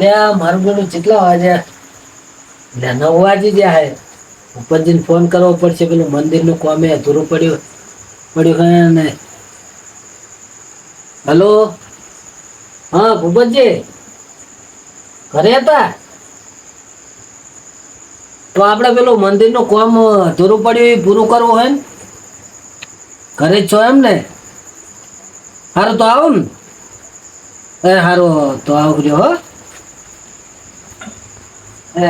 લે, આ મારું બેનું કેટલા વાગ્યા લે, નવ વાગી ગયા હે. ઉપરજીને ફોન કરવો પડશે, પેલું મંદિરનું કોમે અધૂરું પડ્યું. પડ્યું ને હલો? હા, ભૂપતજી? ઘરે હતા? તો આપણે પેલું મંદિરનું કોમ અધૂરું પડ્યું એ પૂરું કરવું હોય ને? ઘરે જ છો એમ ને? સારું તો આવું ને? એ સારું તો આવજો, હો. એ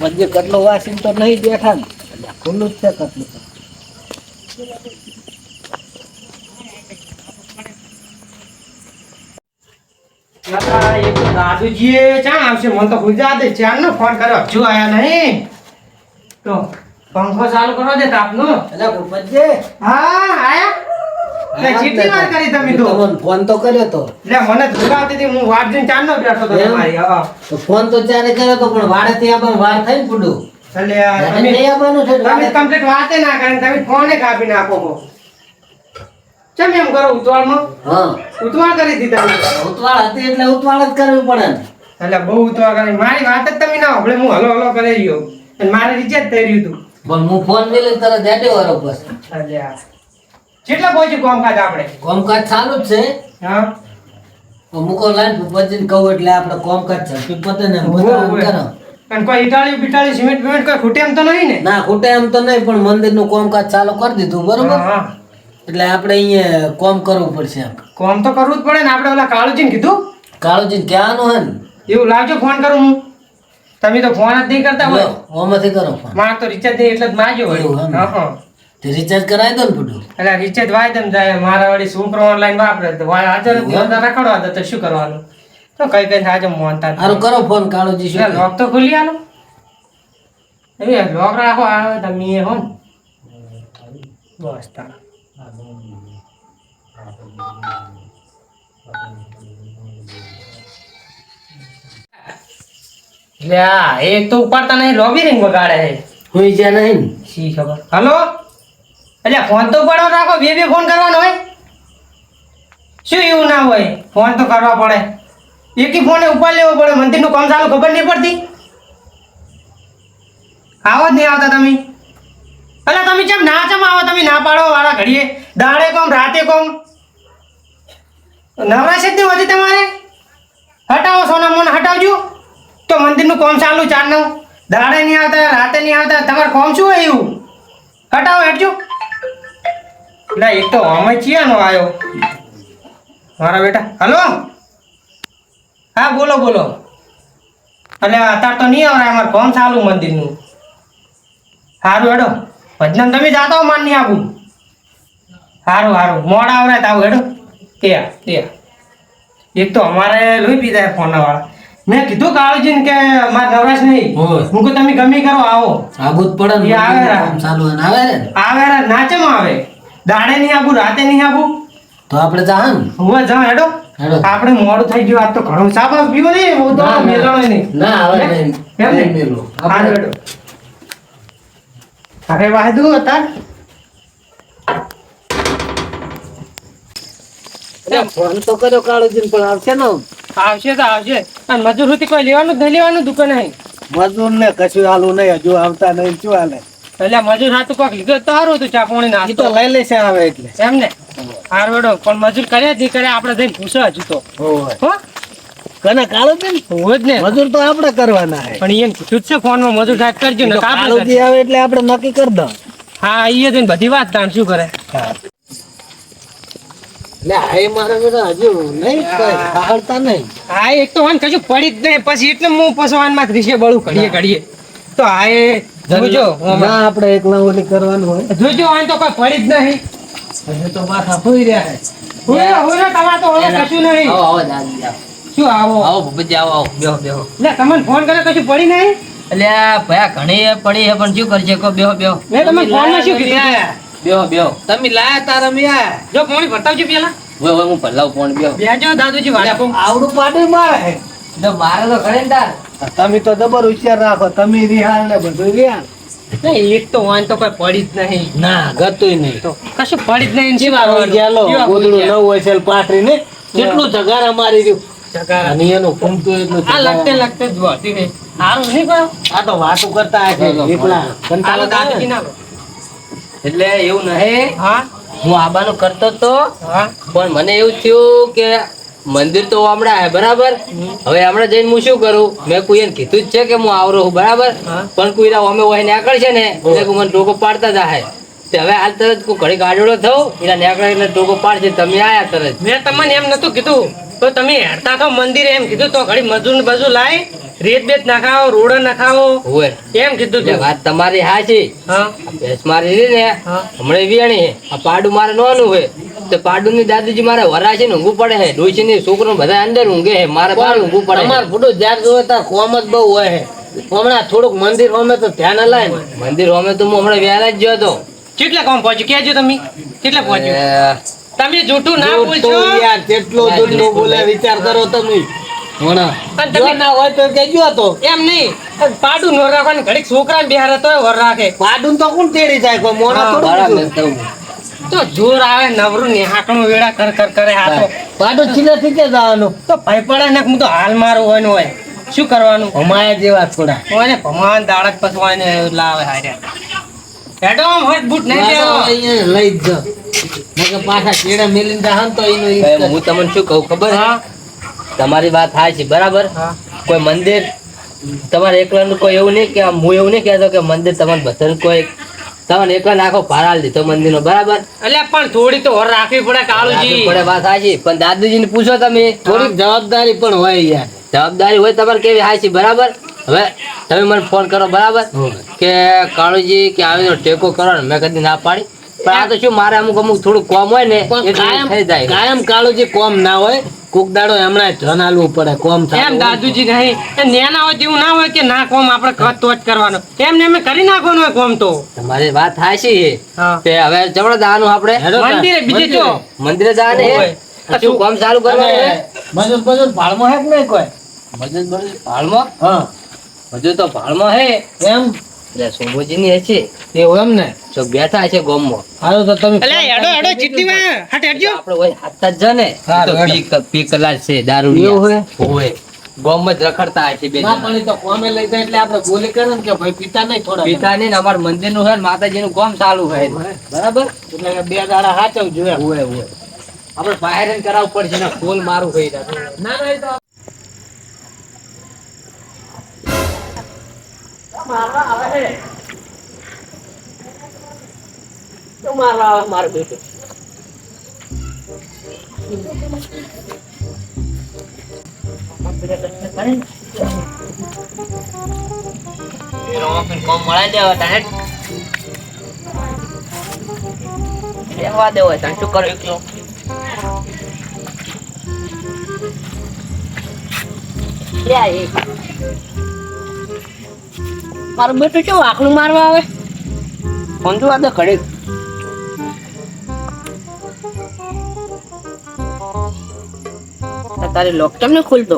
વચ્ચે કટલો વાસી તો નહીં બેઠા ને. ખુલ્લું જ છે કટલું દાદુજી ચાણ આવશે. મને તો ગુજરાતે ચારનો ફોન કર્યો. હજુ આયા નહીં. તો પંખો ચાલુ કરો દે તાપનો. એટલે ભૂપતજી, હા આયા? લે, કેટલી વાર કરી તમે તો તમને ફોન તો કર્યો તો. લે મને હતી હું વાટ જોઈને ચારનો બેઠો તો તમારી હા. તો ફોન તો ત્યારે કર્યો તો પણ વાડે ત્યાં પણ વાર થઈ ને પૂડું. એટલે તમે નહીં આવવાનું છે તમે કમ્પ્લીટ વાતે ના કરીને તમે ફોને કાપી નાખો છો. એમ કરો ઉતવાળમાં? હા. ઉતવાળ કરી દીધા ઉતવાળ હતી એટલે ઉતવાળ જ કરવી પડે એટલે બહુ ઉતવાળ કરી. મારી વાત જ તમે ના સાંભળે હું હલો હલો કરી રહ્યો. અને મારે રિજેક્ટ થઈ રહ્યું હતું. પણ હું ફોન મેલે તરત જાડે વારો બસ. કેટલા પહોંચ્યું કોમકાજ આપણે? કોમકાજ ચાલુ જ છે. હા. મુકો લાઈન ભૂપતજીને કહું એટલે આપણે કોમકાજ ઝડપી પતે ને કરો. અને કોઈ ઇટાળી બિટાળી સિમેન્ટ બિમેન્ટ કોઈ ખૂટે એમ તો નહીં ને? ના ખૂટે એમ તો નહીં પણ મંદિરનું કોમકાજ ચાલુ કરી દીધું બરોબર. એટલે આપણે અહીંયા કોમ કરવું પડશે એમ. કોમ તો કરવું જ પડે ને આપણે ઓલા કાળુજીને કીધું? કાળુજી ક્યાંનું હે ને. એવું લાવજો ફોન કરું હું. તમે તો ફોન જ નહીં કરતા હોય. ફોનમાંથી કરો ફોન માર તો રિચાર્જ નહીં એટલે જ એવું હોય. તે રિચાર્જ કરાવી દો ને પૂડું એટલે રિચાર્જ વાય તેમ જાય. મારા વળી છોકરો ઓનલાઈન વાપરે તો વાય હાજર રખડવા તો શું કરવાનું? તો કઈ કઈ હાજર મોનતા સારું કરો ફોન કાળુજી શું? લોક તો ખુલી આલો. એ લોક રાખો આવે તમે હો. બસ તારા. લે એ એક તો ઉપાડતા નહીં લોબી રિંગ વગાડે છે. હુઈ જ્યાં નહીં શી ખબર? હલો? એટલે ફોન તો ઉપાડો રાખો બે બે ફોન કરવાનો હોય. શું એવું ના હોય? ફોન તો કરવા પડે. એકી ફોને ઉપાડ લેવો પડે મંદિરનું કામ ચાલુ ખબર નહીં પડતી. આવો જ નહીં આવતા તમે. અલા તમે જેમ ના ચમ આવો? તમે ના પાડો વાળા ઘડીએ. દાડે કોમ રાતે કોમ. જ નહીં હોતી તમારે? હટાવો સોના મોન હટાવજો. તો મંદિરનું કોમ ચાલુ ચારનું દાડે નહીં આવતા, રાતે નહીં આવતા. તમારે કોમ શું હોય હટાવો, હેઠજો. એટલે એક તો અમે ચિયાનો આવ્યો મારા બેટા. હલો? હા, બોલો બોલો. એટલે અત્યારે તો નહીં આવડે અમારે કોમ ચાલુ મંદિરનું. સારું હેડો. ભજન તમે જાતા હો, માન નહીં આપું. સારું સારું મોડા આવડે તાવ આવું, હેડો. તે તે એક તો અમારે લોહી પીધા ફોન વાળા. મેં કીધું કાળજીને કે મારે નવરાશ નહીં. હું કહું તમે ગમે કરો આવો. આવું પડે ને આવે. ચાલુ ને આવે રે. ને. આવે રા, નાચેમ આવે. દાડે નહીં આવું રાતે નહીં આવું તો આપણે જા હું જાઉં હેડો. હેડો. આપણે મોડું થઈ ગયું આજ તો ઘણો સાબા પીવો નહીં હું તો ના. નહીં. ના આવે નહીં. મેલું. આપણે હેડો. અરે વાહદુ હતા ફોન તો કર્યો કાળજી પણ આવશે ને આવશે તો આવશે. અને મજૂર કોઈ લેવાનું જ નહીં લેવાનું દુકાન નહીં મજૂર ને કશું હાલું નહીં હજુ આવતા નહીં શું હાલે? એટલે મજૂર હાથ કોઈક લીધો તો સારું હતું ચા પાણી નાસ્તો. તો લઈ લેશે આવે એટલે. એમ ને? હારું પણ મજૂર કરે જ નહીં કર્યા આપણે જઈને પૂછો હજુ તો. હો? કને કાળો ને? હોય જ ને. મજૂર તો આપણે કરવાના હે પણ એમ જ છે ફોનમાં મજૂર સાહેબ કરજો ને કાળો આવે એટલે આપણે નક્કી કરી દો હા એ જઈને બધી વાત તાણ શું કરે? એટલે આ મારે બધા હજુ નહીં કઈ ખાડતા નહીં હા. એક તો કશું પડી જ નહીં. પછી એટલે હું પસવાનમાં રીશે બળું ઘડીએ ઘડીએ તો આ એ જોજો આપણે એકલા ઓલી કરવાનું હોય. જોજો વાન તો કોઈ પડી જ નહીં. હજુ તો પાછા સુઈ રહ્યા છે. હુંય હુંય તમારે તો હવે કશું નહીં. આવો આવો દાદી આવો. શું આવો? આવો ભૂપતજી આવો આવો. બેહો બેહો. લે તમને ફોન કર્યો કશું પડી નહીં? એટલે ભયા ઘણી પડી છે પણ શું કરશે કો બેહો બેહો. મેં તમને ફોનમાં શું કીધું? બેહો બેહો. તમે લાયા તારા મિયા જો પાણી ભરતાવજો પેલા. ઓય ઓય હું ભરલાવ પાણી બેહો. બેજો દાદુજી વાળા. આવડું પાડે મારે તો મારે તો ખરે તાર. તમે તો જબર હોશિયાર રાખો. તમે રિહાલ ને બધું રિહાલ એક તો વાન તો કોઈ પડી જ નહીં. ના ગતુંય નહીં. તો કશું પડી જ નહીં હોય ગયેલો. ગોદડું ગયા. હોય છે પાથરી ને કેટલું જગારા મારી રહ્યું. જગારા. અને એનું ઘૂમતું એટલું આ લગતે લગતે જ વળતી નહીં. સારું નહીં આ તો વાતો કરતા એકલા. કંટાળો ના. એટલે એવું નહીં. હા. હું આબાનું કરતો તો પણ મને એવું થયું કે મંદિર તો હમણાં હે બરાબર? હવે હમણાં જઈને હું શું કરું? મેં કોઈ એને કીધું જ છે કે હું આવરો છું બરાબર. પણ કોઈ અમે હોય નીકળશે ને એટલે મને ટોકો પાડતા જાય હવે હાલ તરત કોઈ ઘડી ગાડોડો થયો એના નેકળે એટલે ટોકો પાડશે તમે આયા તરત. મેં તમને એમ નતું કીધું. તો તમે હેડતા થો મંદિર એમ કીધું તો ઘડી મજૂર ને બધું લાય રેત બેત નાખાવો રોડ નાખાવો હોય એમ કીધું વાત તમારી હા. છે ભેંસ મારી રહી ને હા. હમણાં વિયાણી આ પાડું મારે નોનું હોય. તો પાડું ની દાદીજી મારે વરા છે ને ઊંઘું પડે હે ડોસી ની છોકરો બધા અંદર ઊંઘે હે મારે બહાર ઊંઘું પડે મારે હે. ફૂટું જોવે ત્યાં કોમ જ બહુ હોય છે. હમણાં થોડુંક મંદિર હોમે તો ધ્યાન હલાય ને. મંદિર હોમે તો હું હમણાં વ્યારા જ ગયો હતો. કેટલે કોમ પહોંચ્યું? કેજો તમે. કેટલા પહોંચ્યું? તમે જૂઠું ના તો બોલશો? યાર કેટલો જૂઠું બોલે વિચાર કરો તમે. ના હોય તો કેજો તો. એમ નહીં પાડું નો રાખવાનું. ઘડીક છોકરા બિહાર તો વર રાખે. પાડું તો કોણ તેડી જાય? કોઈ મોણા થોડું તો તો જોર આવે નવરું નેહાકણું વેડા કર કર કરે આ તો પાડું છીનેથી કે જવાનું. તો ભાઈ પડે ને હું તો હાલ મારું હોય ને હોય. શું કરવાનું? અમાયા જેવા થોડા. હોય ને ભગવાન દાડક પછી લાવે હારે. હેડો હોય બૂટ નહીં ના અહીંયા લઈ જ જાઓ. પાછા કેડા મેલીને દહન તો એનો હું તમને શું કહું ખબર? હા. તમારી વાત થાય છે બરાબર? કોઈ મંદિર તમારે એકલાનું કોઈ એવું નહીં કે હું એવું નહીં કહેતો કે મંદિર તમારે બધાને કોઈ તમને એકલા નાખો ભારાલ દીધો મંદિરનો બરાબર? એટલે પણ થોડી તો હોર રાખવી પડે કાળુજી પડે વાત હાચી પણ દાદુજીને પૂછો તમે. થોડીક જવાબદારી પણ હોય યાર. જવાબદારી હોય તમારે કેવી હાચી બરાબર? હવે તમે મને ફોન કરો બરાબર? કે કાળુજી કે આવી ટેકો કરો ને મેં કદી ના પાડી. પણ આ તો શું મારે અમુક અમુક થોડું કોમ હોય ને થઈ જાય. કાયમ કાળુજી કોમ ના હોય કોક દાડો એમણે ધન આલવું પડે કોમ થાય. એમ દાદુજી નહીં. નેના હોય તેવું ના હોય કે ના કોમ આપણે કર તો જ કરવાનો. એમ ને એમ કરી નાખવાનું હોય કોમ તો. તમારી વાત થાય છે તે હવે જવડો દાનું આપણે. મંદિરે બીજે જો. મંદિરે હોય. શું કોમ ચાલુ કરવાનું મજૂર મજૂર ભાડમાં હે કે નહીં કોઈ? મજૂર મજૂર ભાળમાં? હા. મજૂર તો ભાળમાં હે એમ? એટલે સોમોજીની હશે. એવું એમ ને? જો બેઠા છે ગોમમાં. હાલો તો તમે એટલે હેડો હેડો ચીટલી હટ હેડજો. આપણે હોય હાથતા જ ને. તો હેડો. પી પી કલાક છે દારૂ એવું હોય? હોય. ગોમ જ રખડતા હશે બે ના પણ તો કોમે લઈ જાય એટલે આપણે બોલી કરે ને કે ભાઈ પિતા નહીં થોડા પિતા નહીં અમાર મંદિરનું છે ને માતાજીનું ગોમ ચાલુ હોય? બરાબર? એટલે બે દાડા હાચવ એમ. હોય હોય. આપણે બહાર જ કરાવવું પડશે ને ફૂલ મારું થઈ જાય ના ના ઈ છે તો મારવા આવે મારું બેટો. રહેવા દેવો તને શું કરો એકલો? આ એક. મારું બેટું કેવું આકલું મારવા આવે? ફોન જોવા દે ઘડે તારી લોક કેમ ને ખોલતો?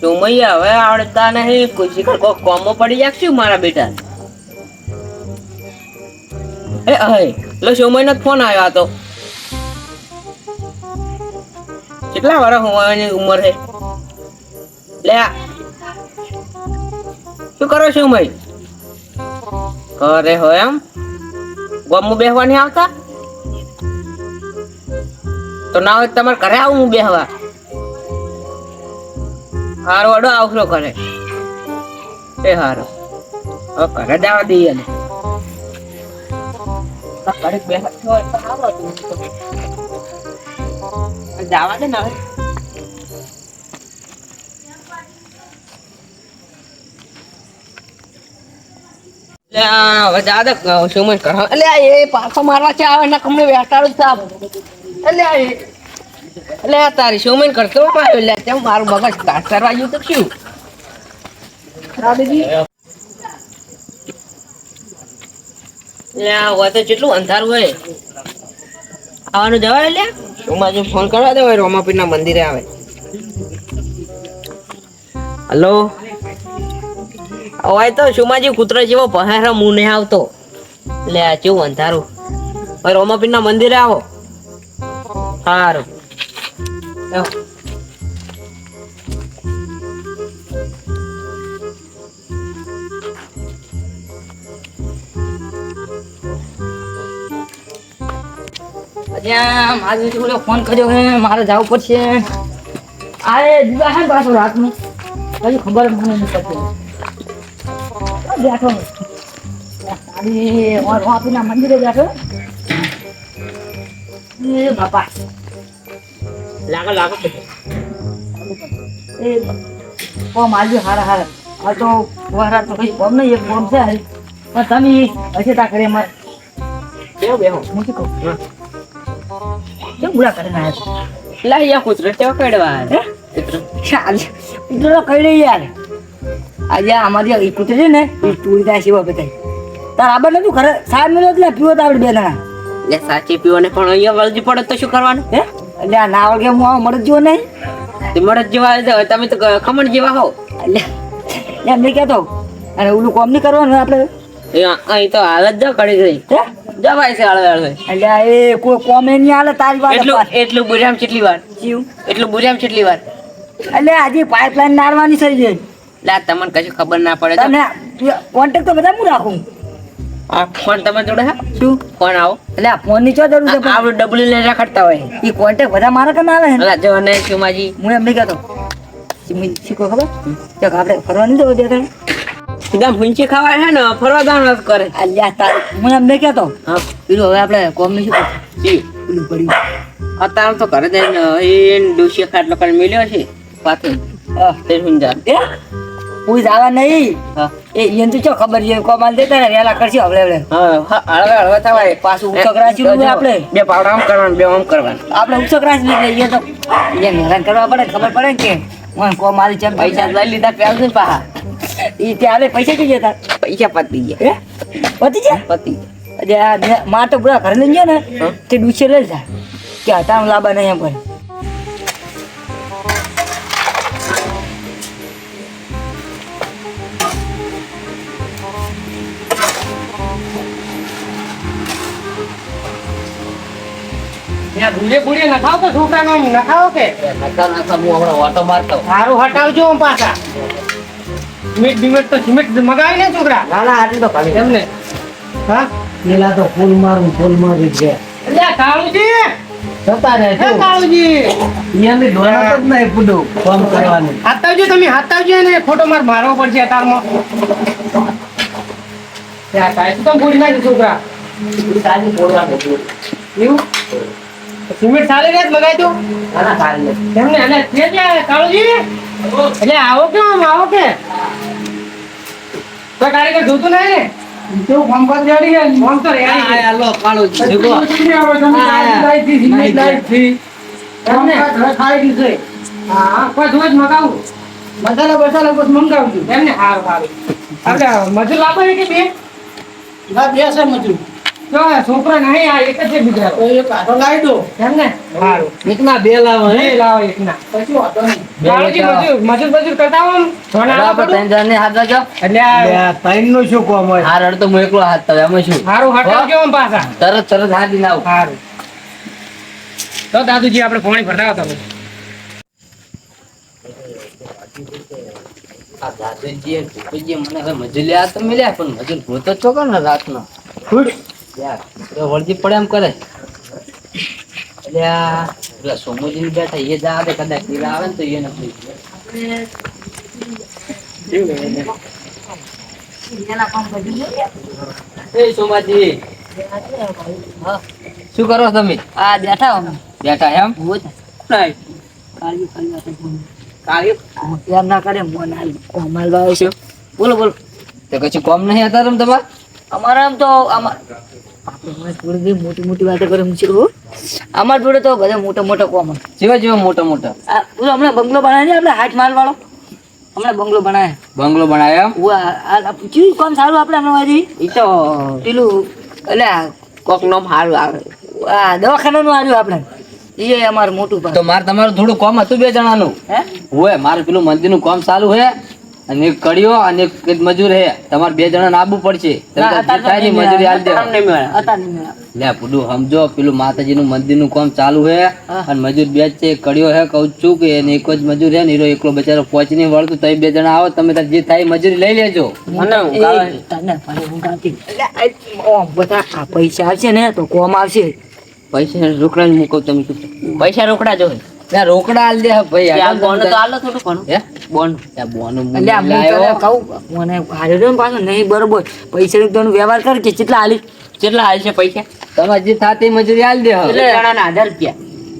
સુમૈયા, હવે આવડતા નહીં. કુશી શીખર કોમો પડી જાય શું મારા બેટા. એ હે લો સોમૈયાનો ફોન આવ્યો હતો કેટલા વર્ષ હોવાની ઉંમર છે? લે શું કરો છો ભાઈ ઘરે હોય એમ? ગમું બેહવાની આવતા? તો ના હોય તમારે ઘરે આવું હું બેહવા? હારો અડો, આવશો ઘરે. એ હારો. હવે ઘરે જવા દઈએ ઘરે બેહવા. જવા દે ને એટલે એટલે એટલે મારું મગજ તો શું? દાદાજી લે, આ કેટલું અંધારું હોય. આવવાનું જવાય, લે? ઉમાજી ફોન કરવા દે રોમાપીરના મંદિરે આવે. હલો અવાય તો સુમાજી કૂતરો જેવો પહારો નહીં આવતો. એટલે આ કેવું અંધારું. હવે રોમાપીરના મંદિરે આવો. સારું આવો. મારી મારે ફોન કર્યો હે મારે જવું પડશે. અરે દીવા હે પાછો રાતનું? કઈ ખબર મને નથી પડતી. બેઠો સાડી વાપીના મંદિરે બેઠો? એ બાપા. લાગો લાગો એ કોમ આજે હારા હારા. આ તો વરાત તો કઈ કોમ નહીં એક કોમ છે. પણ તમે હશે તા કરે મારે બેહો બેહો. હું શું કહું? બુરા કરીને આવ્યા? લાયા કૂતરો કેવો કડવા હે? ચાલ. ઉતરો કઈ યાર. આજે અમારી આ કૂતરી છે ને એ ટૂરી થાય છે બતાવી તાર આબર નતું ખરે? સાહેબ મિલો એટલે પીવો તો આપણે બે જણા. એટલે સાચી પીવો ને પણ અહીંયા વળજી પડે તો શું કરવાનું? હે? એટલે આ ના વળગે હું આવું મળે જીવો જો નહીં. તે મળે જ જેવા આવે તમે તો ખમણ જેવા હો. એટલે એમ નહીં કહેતો. અને ઓલું કોમ નહીં કરવાનું આપણે. અહીં તો હાલત જ કરી ગઈ. હે? જવાય છે હળવે હળવે. એટલે એ કોઈ કોમે નહીં હાલે તારી વાત એટલું એટલું બુરામ કેટલી વાર? જીવ એટલું બુરામ કેટલી વાર? એટલે આજે પાઇપલાઇન નારવાની થઈ ગઈ. એટલે તમને કશું ખબર ના પડે તમને કોન્ટેક કોન્ટેક્ટ તો બધા હું રાખું? આ ફોન તમે જોડે હા? શું? ફોન આવો. એટલે આ ફોનની શું જરૂર છે આપણું ડબલું લઈને રખડતા હોય. એ કોન્ટેક્ટ બધા મારા કને આવે જો ને શિવમાજી હું એમ નહીં કહેતો. શીખો ખબર? ચાલ આપણે ફરવા નહીં જવું દેખાય સીધા ભૂંચી ખાવા છે ને ફરવા જવાનું કરે. હું એમ નહીં કહેતો. પેલું હવે આપણે કોમ નહીં પેલું પડ્યું અત્યારે તો ઘરે જઈને એ ડોસી ખાટલો કરીને મળ્યો છે પાછું. તે સમજા એ? કોઈ જવા નહીં. એ એને તો ચો ખબર છે? કોમાલ દેતા ને વેલા કરશે હવે હવે હા હા, હળવે હળવે થવાય પાછું ઉચક હોય આપણે. બે પાવડા આમ કરવાનું બે આમ કરવાનું. આપણે ઉચક રાખી એટલે એ તો. એને હેરાન કરવા પડે ખબર પડે ને કે. હું કોમાલ ચમ પૈસા લઈ લીધા પહેલાં પાહા? એ ત્યાં પૈસા કઈ જતા પૈસા પતી ગયા. હે? પતી ગયા? પતી અરે આ માં તો પૂરા ઘરે લઈ ગયા ને તે ડૂચે લઈ જાય કે હતા લાંબા નહીં એમ કરે. ભૂલે ભૂલે નખાવ તો છોકરાનો નખાવો કે? નખાવ નખાવ હું હમણાં ઓટો મારતો. સારું હટાવજો પાછા. સિમેન્ટ બિમેન્ટ તો સિમેન્ટ મગાવી ને છોકરા. ના ના આટલી તો ખાલી એમને. હા? પેલા તો ફૂલ મારું ફૂલ મારું છે એટલે કાળુજી! જતા રહે હે કાળુજી! અહીંયાની દોરાત જ નહીં પૂડું કામ કરવાનું. હાથ આવજો તમે હાથ આવજો ને ફોટો માર મારવો પડશે અતારમાં. ત્યાં કાંઈ તો ભૂલી નાખ્યું છોકરા? તાજી એવું? સિમેન્ટ સારી રેત મગાવી દો. ના ના ખાલી એમને એટલે છે કાળુજી? એટલે આવો કે આમ આવો કે કોઈ કારીગર જોતું નહીં ને? કેવું ફોર્મ પર રેડી છે? ફોર્મ તો રેડી છે. હાલો કાળો હા કોઈ જોઈ જ મગાવું. મસાલા બસાલા બસ મંગાવજો. એમને? સારું સારું. આપણે મજૂર લાવો કે બે? બે છે મજૂર. જો છોકરા નહીં આ એક જ છે બિચારો એક આટો લાવી દો. એમને સારું એકના બે લાવો હે? લાવો એકના. પછી વાંધો નહીં. કાળુજી મજૂર મજૂર મજૂર કરતા હો આમ. ધોરણ આપણે આપો ત્રણ હાથ રાખજો એટલે ત્રણનું શું કોમ હોય? હાર અડતો હું એકલો હાથ તો એમાં શું? સારું હટાવજો આમ પાછા. તરત તરત હાથ દીને આવું. સારું તો દાદુજી આપણે પાણી ભરતા હતા આ દાદુજીએ ભૂપતજીએ મને મજૂર લ્યા તો મળ્યા પણ મજૂર ભૂતો છો કે ને રાતનો? તો પડે એમ કરે. એટલે આ પેલા સોમુજી બેઠા એ જા આવે કદાચ પીલા આવે ને તો એને પૂછી. સોમાજી. શું કરો તમે? આ બેઠા અમે. બેઠા એમ? યાર ના કરે મોન હાલ ભાવ છે બોલો બોલો. તો કશું કોમ નહીં હતા તમે તમારે? અમારા આમ તો મોટી મોટી વાતો કરે હું શું જોડે તો બધા મોટા મોટા કોમ હોય. જેવા જેવા મોટા મોટા? આ પેલો હમણાં બંગલો બનાવ્યો ને આપણે હાથ માલ વાળો હમણાં બંગલો બનાવે બંગલો બનાવ્યો એમ? હું આ- આ આ પૂછ્યું કોમ સારું આપણે હમણાં વાજી ઈ તો પેલું એટલે કોક નામ સારું આવે. આ દવાખાનાનું આવ્યું આપણે. એ અમારું મોટું તો મારે તમારું થોડું કોમ હતું બે જણાનું? હે? હોય મારે પેલું મંદિરનું કોમ ચાલુ છે અને કડિયો અને મજૂર હે. તમારે બે જણા નાબુ પડશે. તમે ના, જે ને મજૂરી આલ મેળવે. લે પુડુ સમજો પેલું માતાજીનું મંદિરનું કામ ચાલુ હે. અને મજૂર બે છે એક કડિયો હે કહું છું કે એને એક જ મજૂર હે નીરો એકલો બચારો પહોંચી નહીં વળતું તઈ બે જણા આવો તમે જે થાય મજૂરી લઈ લેજો. બધા આ પૈસા આવશે ને તો કોમ આવશે. પૈસા રોકડા જ મૂકો તમે પૈસા રોકડા જોવે રોકડા આલી દે ભાઈ ત્યાં બોન તો આલો થોડું ઘણું. હે? બોન. ત્યાં બોનું એટલે આ હું કહું મને હાર્યો રહ્યો પાછો નહીં બરોબર. પૈસા નું વ્યવહાર કર કે કેટલા હાલી કેટલા હાલ છે પૈસા? તમારે જે થાય મજૂરી આલી દે. એટલે રૂપિયા.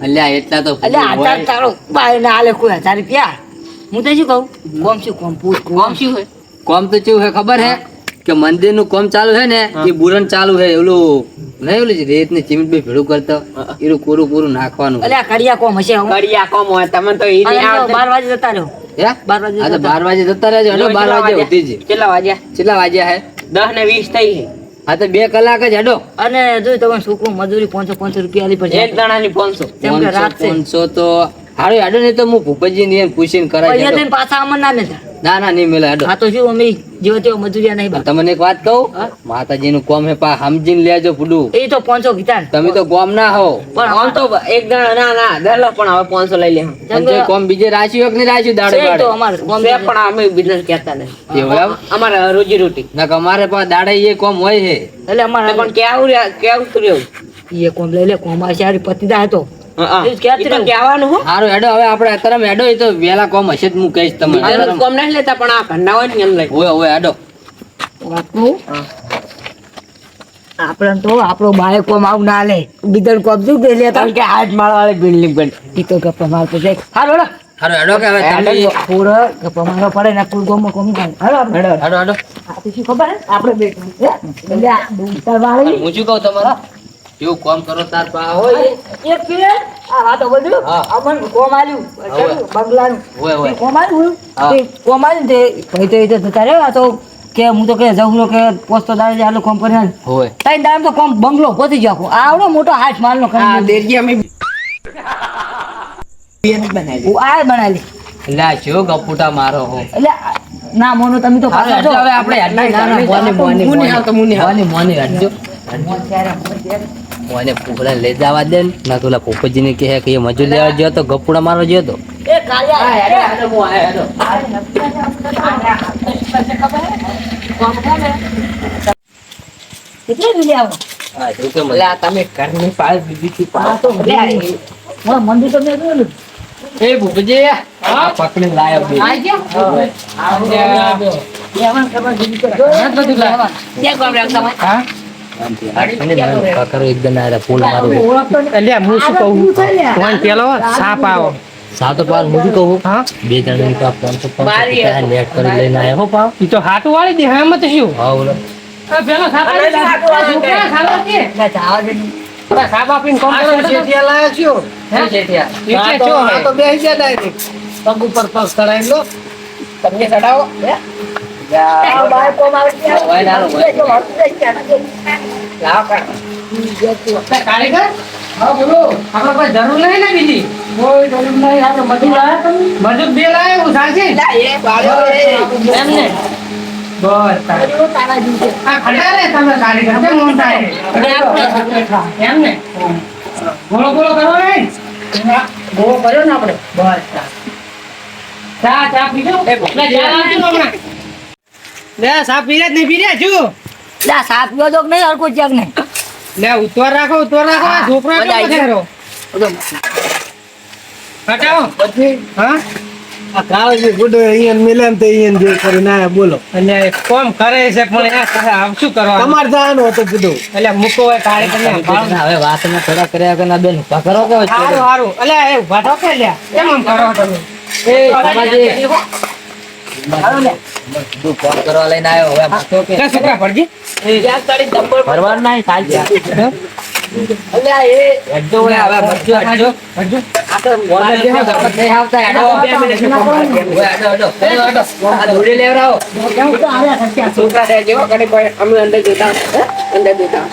અલ્યા એટલા તો એટલે આધાર તારો બાય ના હાલે કોઈ હજાર રૂપિયા. હું તો શું કહું? કોમ શું કોમ પૂછ કોમ. શું હોય કોમ તો શું હે ખબર હે. કે મંદિરનું કોમ ચાલુ છે ને એ બુરણ ચાલુ છે ઓલું નહીં ઓલું રેત ને ચીમટ બી ભેડું કરતા એનું કોરું કોરું નાખવાનું એટલે કડિયા કોમ હશે કડિયા કોમ હોય તમે તો. બાર વાગે જતા રહો. હે? બાર વાગે આ જતા રહેજો એટલે બાર વાગે વાગ્યા? જ કેટલા વાગ્યા? કેટલા વાગ્યા હે? દસ ને વીસ થઈ છે. હા તો બે કલાક જ હેડો. અને જો તમે સુકું મજૂરી પાંચસો પાંચસો રૂપિયા આલી પડશે એક જણાની પાંચસો. પાંચસો તો હારું હેડો ને તો હું ભૂપતજી ને પૂછીને. થઈને પાછા અમર ના મેળતા ના ના નહીં મેલા આ તો શું અમે જેવો તેવો મજૂરિયા નહીં બા. તમને એક વાત કહું? માતાજી નું કોમ હે પા સમજીને લેજો પુડું એ તો પાંચસો કીધા તમે તો કોમ ના હો. પણ આમ તો એક જણા ના ના દેલો પણ હવે પાંચસો લઈ લે. અને કોમ બીજે રાખ્યું કે નહીં રાખ્યું દાડે દાડે તો અમાર કોમ છે પણ અમે બિઝનેસ કેતા નહીં. એવું? અમારે રોજી રોટી. ના કે અમારે પણ દાડે એ કોમ હોય હે એટલે અમારે પણ કેવું કેવું શું રહ્યું એ કોમ લઈ લે કોમ આવશે હારી પતિદા હતો. કહેવાનું હો સારું હેડો હવે આપણે અત્યારે હેડો એ તો વેલા કોમ હશે જ હું કહીશ તમને કોમ નહીં લેતા પણ આ ઘરના હોય ને એમ લઈ હોય હોય હેડો આપણે તો આપણો બાળક કોમ આવું ના લે બીજાનું કોમ શું કે લેતા કે આઠ માળ વાળી બિલ્ડિંગ બની તો ગપ્પા મારતો જાય હાલો હેડો. સારું હેડો કે હવે તમે પૂરો ગપ્પા મારવા પડે ને કોઈ ગોમમાં કોમ હાલો આપણે. હેડો હેડો આ શું ખબર આપણે બે એટલે આ દોસ્તાર વાળી હું શું કહું તમારે કેવું કોમ કરો તાર પા હોય. એક મિનિટ આ વાતો બધું હા. અમન કોમ આલ્યું. બંગલાનું. હોય હોય. કોમ આલ્યું. કોમ આલ્યું તે કઈ તો એ તો જતા રહ્યા. તો કે હું તો કે જવું કે પોસ્તો દાડે આલો કોમ કરે હોય. તઈ દાડે તો કોમ બંગલો પહોંચી જાખો આવડો મોટો હાથ માલનો આ કરી દેરજી અમે. હું આ બનાવી એટલે આ શું ગપુટા મારો હો. એટલે ના મોનો તમે તો. હવે આપણે મોને મોને મોને મોને. મોને પોપડા લઈ જવા દે ને. ના તો પોપટજી ને કહે કે મજૂર લેવા ગયો તો ગપુડા મારવા ગયો તો. પકડી લાયો સાપ આવો. સાતો પાર હું શું કહું? હા? બે જણ પાંચસો પાંચસો નેટ કરી લઈને આવ્યો પાવ ઈ તો હાટું વાળી દે હા તો શું? હા ઓલો પેલો સાપ સાપ વાળો છે. ના, જવા દે નહીં. સાપ આપીને કોમ લાયા છો? હે? શેઠિયા. એટલે શું આ તો બેસી ગયા પગ ઉપર પગ ચડાવી લો. તમને ચડાવો. જરૂર નહીં ને બીજી કોઈ જરૂર નહીં. આ મજૂર લાયા મજૂર બે લાવે એવું ચાલશે એમ બસ ખડા રે તમે કારીગર છે? એમ ને ગોળો ગોળો કરો ને ગોળો કર્યો ને આપણે. બસ ચા ચા પીજો એટલે જ્યાં આવજો હમણાં લે ચા પી નહીં લે, સાપ પીવો તો નહીં. લે ઉતવાર રાખો ઉતવાર રાખો છોકરો કેમ હા આ ગુડો અહીંયા અહીંયા જે બોલો અને કોમ કરે છે પણ એ કહે, આમ શું કરવા તમારે જવાનું હતું કીધું એટલે મૂકો હવે વાત ને થોડા કર્યા કે ના બેન ઊભા કરો કે સારું સારું એટલે અલ્યા એ ઊભા થો કે લ્યા કેમ આમ કરો તમે એ. બધું કોમ કરવા લઈને આવ્યો હવે પાછો કે લે છોકરા નહીં એ હેડજો હવે હેડજો બોલે નહીં આવતા. બે મિનિટ હેડો. હેડો હેડો. આ કેમ તો આવ્યા જેવો અમે અંદર જોતા. અંદર જોતા.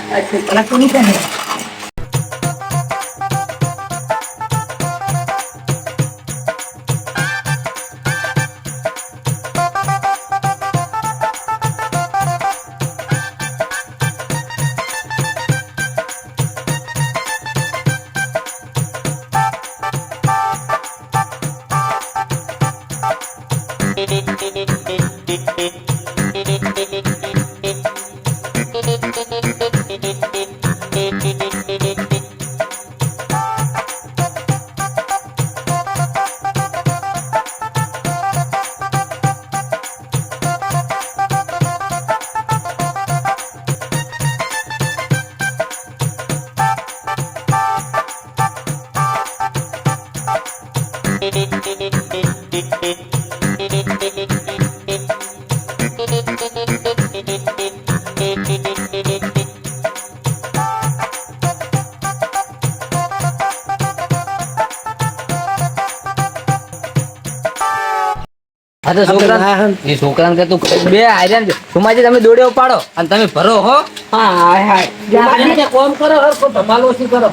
તો છોકરા એ છોકરાને કે તું બે આર્યન સુમાજી તમે દોડ્યો પાડો અને તમે ભરો હો. હા હાય હાય. કોમ કરો હરખો ધમાલો ઓછી કરો.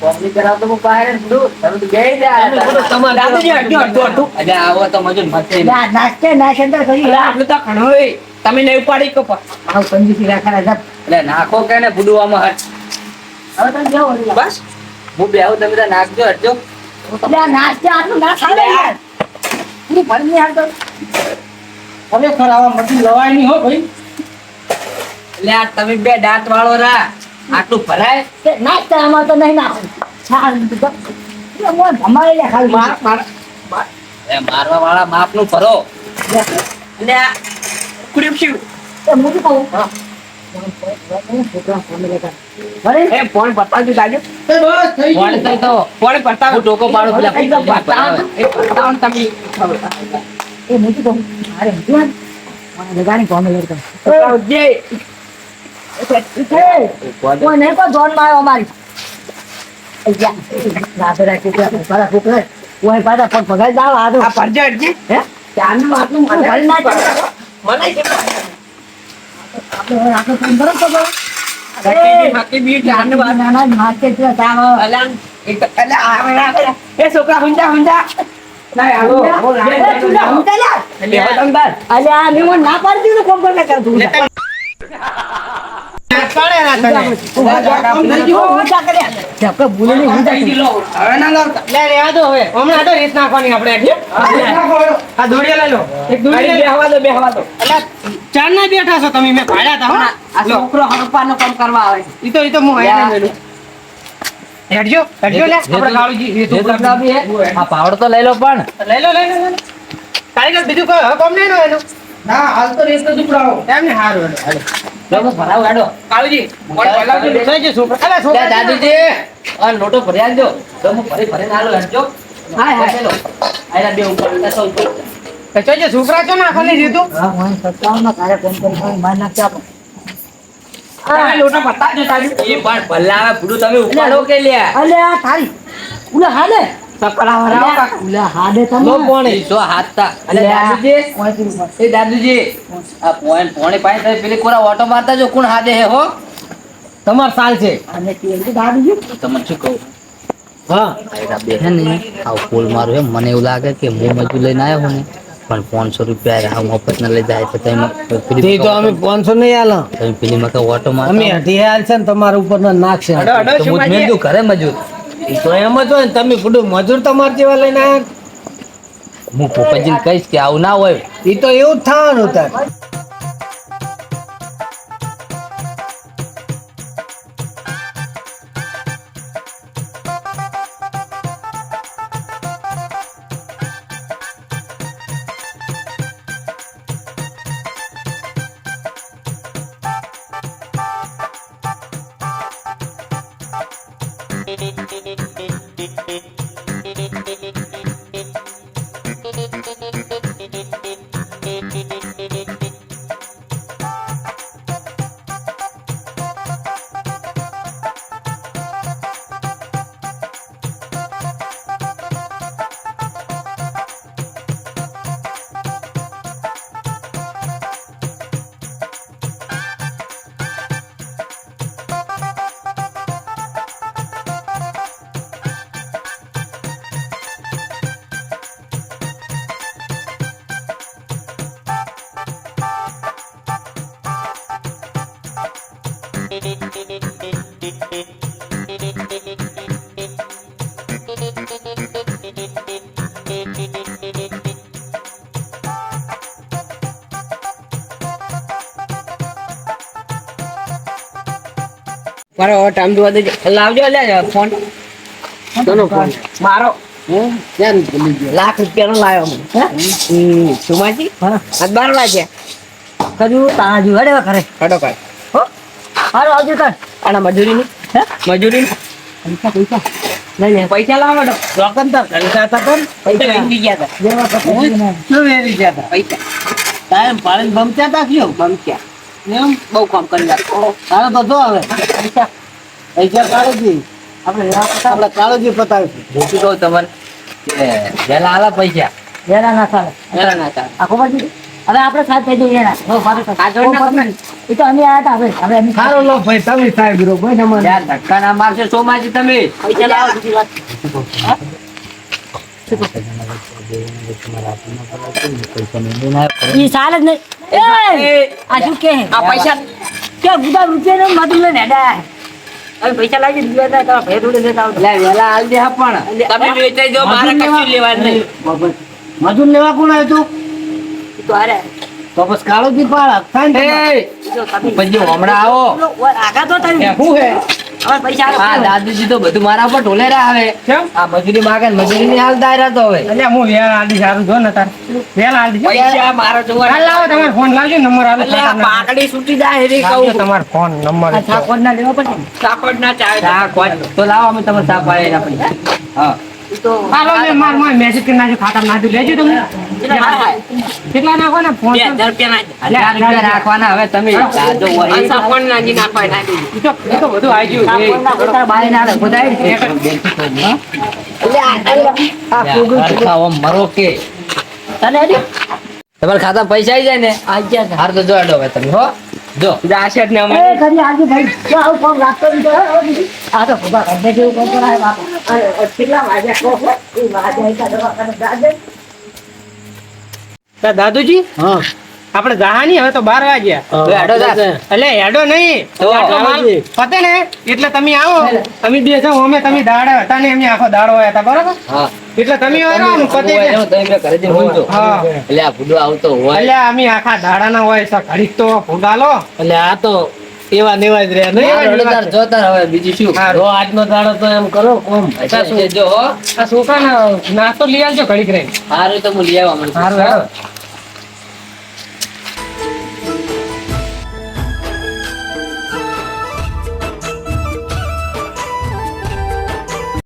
કોમની કરાવ તો હું બહાર દૂર તમે તો બેહી જા. તમે બધું તમારે દાદાજી અડધું અડધું અડધું. અરે આવો તો મજો મતે ના નાસ્તે નાસ્તે કરી. એટલે આટલું તો ઘણું તમે નહીં ઉપાડી કો પણ. આવ કંજૂસી રાખા રાજા એટલે નાખો કે ને ફૂડવામાં હટ. હવે તમે જાઓ. બસ. હું બેહું તમે તો નાખજો હટજો. એટલે નાસ્તે આટલું ના ખાલે યાર પૂરી ભરી નહીં હાલતો. ખરેખર આવા મજૂર લવાય નહીં હો ભાઈ. એટલે આ તમે બે દાંત વાળો રા. આટલું ભરાય? કે નાસ્તા આમાં તો નહીં નાખું. છાણ તો. ભમાઈ લે ખાલી. માર માર મારવા વાળા માપનું ભરો. એટલે આ કુડી શિવ. એ હું કહું તો. હું. પગાર દાવ આ તો. આ હે? ચારનું આટલું મને ફોન. ના ના માર્કેટ છે તાવ અલા, એક તો- અલા, આવે, આવે. એ છોકરા હુંજા, હુંજા. ના, હાલો. હો, લાગે, લાગે, લાગે. એટલે હવે તમે બાર. અલ્યા મેં મને ના પાડી દીધું કોમ કરતા કરતું હમણાં તો રીત નાખવાની આપણે એટલે. આ દોડીએ લઈ લો. એક દોડીએ બેહવા દો, બેહવા દો. અલા, ચાર ના બેઠા છો તમે. મેં પાડ્યા હતા છોકરો હડપાનું કામ કરવા આવે છે. તો ઈ તો હું હેડજો હેડજો લે. આપણે કાળુજી એ આ પાવડો તો લઈ લો પણ. લઈ લો લઈ લો કારીગર બીજું કોઈ હવે કોમ નહીં નો એનું. ના હાલ તો રેસ તો દુપડાવો એમ ને હારું હેડો લો, જો અલા લે, આ નોટો ભરી આલજો તો હું ભરી ભરીને આલો હેડજો હાય, હાય. લો આયરા બે ઉપર બેસો ઉપર. તો જો છોકરા છો ના ખાલી રીતું હા, હું સત્તાવનમાં તારે કોમ કરી કોઈ માર નાખશે આ લોટા પતાજો તાજુ એ પણ ભલ્લા ફૂડું તમે ઉપાડો કે લ્યા? અલ્યા તારી. ઉલા હાલે. સકડા વરાવો કાકા ઉલા હાલે તમે. લો પોણે. સો હાથતા. અલે દાદુજી. એ દાદુજી. આ પોઈન પોણે પાસે તમે પેલી કોરા ઓટો મારતા જો કોણ હાદે હે હો? તમાર સાલ છે. અને તેલ તો તમને શું કહું? હા. આયરા ને. આ ફૂલ મારું એમ. મને એવું લાગે કે હું મજૂર લઈને આવ્યો ને. પણ પાંચસો રૂપિયા આ મફત ના લઈ જાય તો તમે તો અમે પાંચસો નહીં આલો. તમે પેલી મકે ઓટો અમે મારતા. હટી હાલ છે ને તમારા ઉપર નાખશે ઘરે મજૂર. ઈ તો એમ જ હોય ને તમે ફૂડું મજૂર તમારા જેવા લઈને આવ્યા હું પોપટજીને કહીશ કે આવું ના હોય. એ તો એવું જ થવાનું તાર. મારો ટાઈમ જોવા દેજો. લાવજો લે ફોન. કોનો ફોન? મારો. લાખ રૂપિયાનો લાવ્યો હું? હમ. સુમાજી? હા. લાગ્યા કજુ તારા જેવું હેડે હવે ઘરે. હો? હારો આવજો તાર. આના મજૂરીની? હે? મજૂરીની? પૈસા પૈસા. લઈ લે પૈસા લાવો તો. રોકન તાર ઘરે હતા પૈસા વેચી ગયા હતા. પૈસા. શું વેરી પૈસા. ટાઈમ પાડીને બમતા તા કયો? બમક્યા એમ? બહુ કામ કરી નાખ્યું તારે તો જો હવે. પૈસા. પૈસા કાળોજી આપણે આપણે કાળોજી પતાવીશું હું કહું તમને? કે વહેલા આલા પૈસા. વેલા ના ચાલે. વેલા ના ચાલે. આખો પછી હવે આપણે સાથ થઈ જઈએ ના. એ તો અમે આયા હતા હવે. હવે અમે સારો લો ભાઈ તમે સાહેબ રો ભાઈ નમન યાર ધક્કા ના મારશો સોમાજી તમે. પૈસા લાવો બીજી વાત. ચાલે જ નહીં. આ શું કે? આ પૈસા કે ગુદા રૂપિયા ને મધુ લઈને હેડા હવે પૈસા લાગી દીધા હતા તમારા ભાઈ જોડે જતા આવતા. લે વેલા હાલ દે પણ. તમે વેચાઈ દો મારે કશું લેવાનું નહીં. મજૂર લેવા કોણ આવ્યું તું? તો હારે. તો બસ કાળો દી પાડ. થાય ને એ! ઈ તો પછી હમણાં આવો. આગા તો તમે. શું હે? હવે પૈસા આ દાદુજી તો બધું મારા ઉપર ઢોલેરા આવે. કેમ? આ મજૂરી માગે મજૂરી ની હાલ દાયરા તો હવે. એટલે હું વેલા આલી સારું જો ને તાર. વેલા આલી પૈસા મારા જોવા હાલ લાવો તમારો ફોન લાવજો નંબર આલો. એટલે પાકડી છૂટી જાય રે કહું તમારો ફોન નંબર આ છાપ લેવા પડશે ને. કોઈ તો લાવો અમે તમે ચા પાડે આપણી. હા. તો હાલો મેં માર માર મેસેજ કરી નાખ્યો ખાતા નાખ્યું લેજો તમે. કેટલા નાખો ને ફોન રૂપિયા રાખવાના હવે તમે. દાદો હોય. આ સાપણ નાખી નાખવા તો બધું આવી ગયું છાપ કોડના પોતાના બારે ના આવે. બધા આવી છે. એટલે આ- આ ફૂગું છે. હરખા ઓમ મરો કે. તને ખાતા પૈસા આવી જાય ને? આ ગયા હાર તો જોડો હવે તમે હો. જો. આશા ને અમે આજે ભાઈ રાખતો. આ તો જેવું કરાય બાપા. કેટલા વાગ્યા. તા દાદુજી? હા. આપણે જહાની હવે તો બાર વાગ્યા. હેડો એટલે હેડો નહીં. પતે ને એટલે તમે આવો. અમે બે છો અમે તમે દાડે હતા ને એમની આખો દાડો આવ્યા હતા બરોબર? એટલે તમે આવો પતે એટલે એનો તમે બે ઘરે જઈને ઊંઘજો. હા. એટલે આ ભૂંડો આવતો હોય. એટલે અમે આખા દાડાના હોય તો ઘડીક તો ફૂગાલો એટલે આ તો એવા નેવા જ રહ્યા નહીં. એવા જ જોતાર જોતાર હવે બીજું શું. જો આજનો દાડો તો એમ કરો કોમ. જો આ છોકરાને નાસ્તો લઈ આવજો ઘડીક રહી સારું તો હું લઈ આવવા મને સારું